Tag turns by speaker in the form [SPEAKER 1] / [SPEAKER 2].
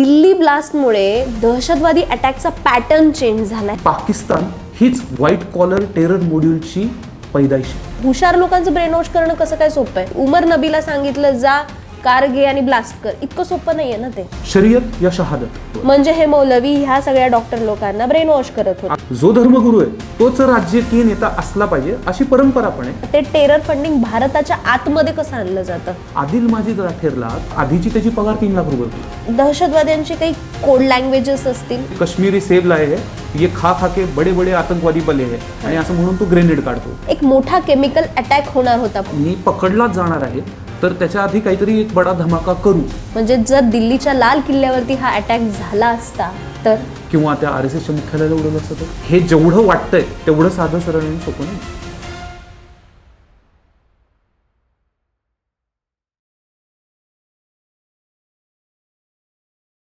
[SPEAKER 1] दिल्ली ब्लास्टमुळे दहशतवादी अटॅकचा pattern change झालाय
[SPEAKER 2] पाकिस्तान हीच व्हाईट कॉलर टेरर मॉड्यूलची पैदाइश आहे.
[SPEAKER 1] हुशार लोकांचं ब्रेन वॉश करणं कसं काय सोपं आहे उमर नबीला सांगितलं जा कार घे आणि ब्लास्ट कर. इतकं सोपं नाहीये ना ते.
[SPEAKER 2] शरीयत या शहादत.
[SPEAKER 1] म्हणजे हे मौलवी ह्या सगळ्या डॉक्टर लोकांना ब्रेन वॉश करत होते.
[SPEAKER 2] जो धर्मगुरू आहे तोच राजकीय नेता असला पाहिजे अशी परंपरा पण आहे.
[SPEAKER 1] ते टेरर फंडिंग भारताच्या आतमध्ये कसं आणलं जातं?
[SPEAKER 2] आदिल माजिद राठेरला आधीची त्याची पगार तीन लाख रुपये होती.
[SPEAKER 1] दहशतवाद्यांची काही कोड लँग्वेजेस असतील?
[SPEAKER 2] कश्मीरी सेब लाए है ये खा खा के बडे बडे आतंकवादी पले है. आणि असं म्हणून तो ग्रेनेड काढतो.
[SPEAKER 1] एक मोठा केमिकल अटॅक होणार होता.
[SPEAKER 2] मी पकडलाच जाणार आहे तर त्याच्या आधी काहीतरी एक बडा धमाका करू.
[SPEAKER 1] म्हणजे जर दिल्लीच्या लाल किल्ल्यावरती हा अटॅक झाला असता तर?
[SPEAKER 2] किंवा त्या आर एस एसच्या मुख्यालयाला उडवलं असतं तर? हे जेवढं वाटतंय तेवढं साधं सरळ आणि सोपं नाही.